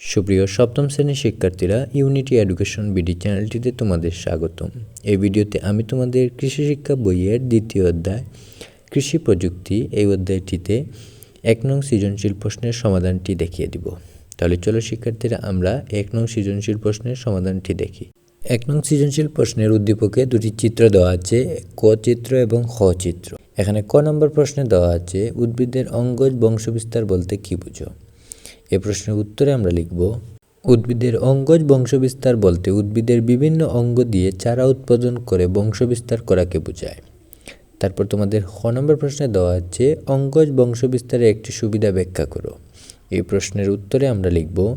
সুপ্রিয় সপ্তম শ্রেণির শিক্ষার্থীরা ইউনিটি এডুকেশন বিডি চ্যানেলটিতে তোমাদের স্বাগতম। এই ভিডিওতে আমি তোমাদের কৃষি শিক্ষা বইয়ের দ্বিতীয় অধ্যায়, কৃষি প্রযুক্তি এই অধ্যায়টিতে এক নং সৃজনশীল প্রশ্নের সমাধানটি দেখিয়ে দিব। তাহলে চলো শিক্ষার্থীরা, আমরা এক নং সৃজনশীল প্রশ্নের সমাধানটি দেখি। এক নং সৃজনশীল প্রশ্নের উদ্দীপকে দুটি চিত্র দেওয়া আছে, ক চিত্র এবং খ চিত্র। এখানে ক নম্বর প্রশ্নে দেওয়া আছে, উদ্ভিদের অঙ্গজ বংশবিস্তার বলতে কী বুঝো? এ প্রশ্নের উত্তরে আমরা লিখব, উদ্ভিদের অঙ্গজ বংশবিস্তার বলতে উদ্ভিদের বিভিন্ন অঙ্গ দিয়ে চারা উৎপাদন করে বংশবিস্তার করাকে বোঝায়। তারপর তোমাদের খ নম্বর প্রশ্নে দেওয়া আছে অঙ্গজ বংশবিস্তারের একটি সুবিধা ব্যাখ্যা করো। এই প্রশ্নের উত্তরে আমরা লিখব,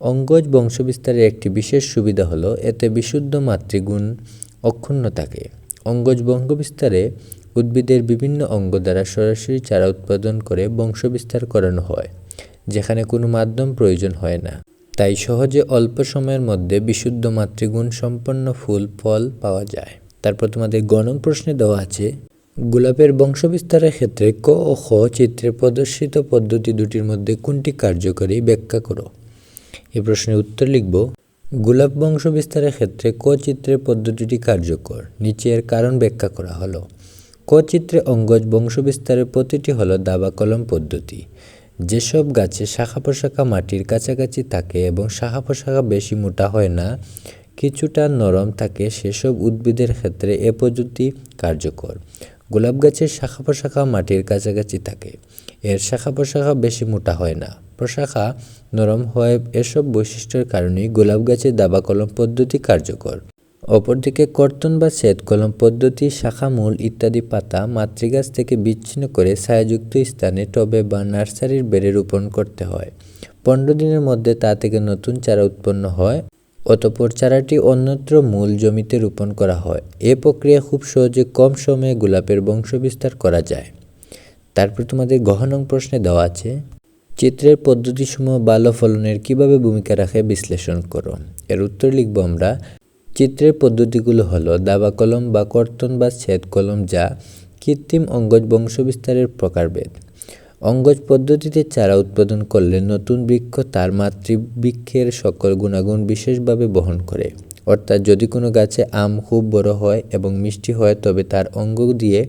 অঙ্গজ বংশবিস্তারের একটি বিশেষ সুবিধা হলো এতে বিশুদ্ধ মাতৃগুণ অক্ষুণ্ণ থাকে। অঙ্গজ বংশবিস্তারে উদ্ভিদের বিভিন্ন অঙ্গ দ্বারা সরাসরি চারা উৎপাদন করে বংশবিস্তার করানো হয়। যেখানে কোনো মাধ্যম প্রয়োজন হয় না। তাই সহজে অল্প সময়ের মধ্যে বিশুদ্ধ মাতৃগুণ সম্পন্ন ফুল, ফল পাওয়া যায়। তারপর তোমাদের গণন প্রশ্নে দেওয়া আছে, গোলাপের বংশবিস্তারের ক্ষেত্রে ক ও খ চিত্রে প্রদর্শিত পদ্ধতি দুটির মধ্যে কোনটি কার্যকরী ব্যাখ্যা করো। এই প্রশ্নের উত্তর লিখব, গোলাপ বংশ বিস্তারের ক্ষেত্রে ক চিত্রের পদ্ধতিটি কার্যকর। নিচে এর কারণ ব্যাখ্যা করা হলো। ক চিত্রে অঙ্গজ বংশ বিস্তারের প্রতিটি হলো দাবা কলম পদ্ধতি। যেসব গাছে শাখা প্রশাখা মাটির কাছাকাছি থাকে এবং শাখা প্রশাখা বেশি মোটা হয় না, কিছুটা নরম থাকে, সেসব উদ্ভিদের ক্ষেত্রে এ পদ্ধতি কার্যকর। গোলাপ গাছের শাখা প্রশাখা মাটির কাছাকাছি থাকে, এর শাখা প্রশাখা বেশি মোটা হয় না। প্রশাখা নরম হয়, এসব বৈশিষ্ট্যের কারণেই গোলাপ গাছের দাবা কলম পদ্ধতি কার্যকর। অপরদিকে কর্তন বা ছেদ কলম পদ্ধতি, শাখা মূল ইত্যাদি পাতা মাতৃগাছ থেকে বিচ্ছিন্ন করে ছায়াযুক্ত স্থানে টবে বা নার্সারির বেড়ে রোপণ করতে হয়। পনেরো দিনের মধ্যে তা থেকে নতুন চারা উৎপন্ন হয়, অতপর চারাটি অন্যত্র মূল জমিতে রোপণ করা হয়। এ প্রক্রিয়া খুব সহজে কম সময়ে গোলাপের বংশবিস্তার করা যায়। তারপর তোমাদের গহনং প্রশ্নে দেওয়া আছে, চিত্রের পদ্ধতিসমূহ ভালো ফলনের কীভাবে ভূমিকা রাখে বিশ্লেষণ করো। এর উত্তর লিখব আমরা চিত্রের পদ্ধতিগুলো হলো দাবা কলম বা কর্তন বা ছেদ কলম যা কৃত্রিম অঙ্গজ বংশবিস্তারের প্রকারভেদ। অঙ্গজ পদ্ধতিতে চারা উৎপাদন করলে নতুন বৃক্ষ তার মাতৃবৃক্ষের সকল গুণাগুণ বিশেষভাবে বহন করে। অর্থাৎ যদি কোনো গাছে আম খুব বড় হয় এবং মিষ্টি হয়, তবে তার অঙ্গ দিয়ে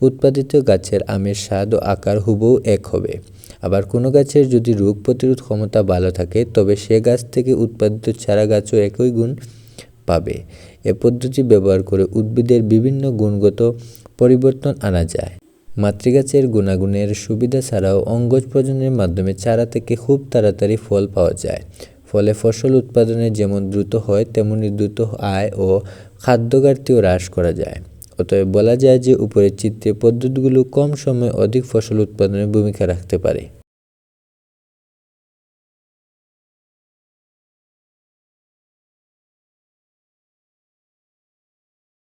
উৎপাদিত গাছের আমের স্বাদ ও আকার হুবহু এক হবে। আবার কোনো গাছের যদি রোগ প্রতিরোধ ক্ষমতা ভালো থাকে, তবে সে গাছ থেকে উৎপাদিত চারা গাছও একই গুণ পাবে। এ পদ্ধতি ব্যবহার করে উদ্ভিদের বিভিন্ন গুণগত পরিবর্তন আনা যায়। মাতৃগাছের গুণাগুণের সুবিধা ছাড়াও অঙ্গজ প্রজননের মাধ্যমে চারা থেকে খুব তাড়াতাড়ি ফল পাওয়া যায়। ফলে ফসল উৎপাদনে যেমন দ্রুত হয়, তেমনি দ্রুত আয় ও খাদ্য ঘাটতিও হ্রাস করা যায়। অতএব বলা যায় যে উপরের চিত্রে পদ্ধতিগুলো কম সময়ে অধিক ফসল উৎপাদনে ভূমিকা রাখতে পারে।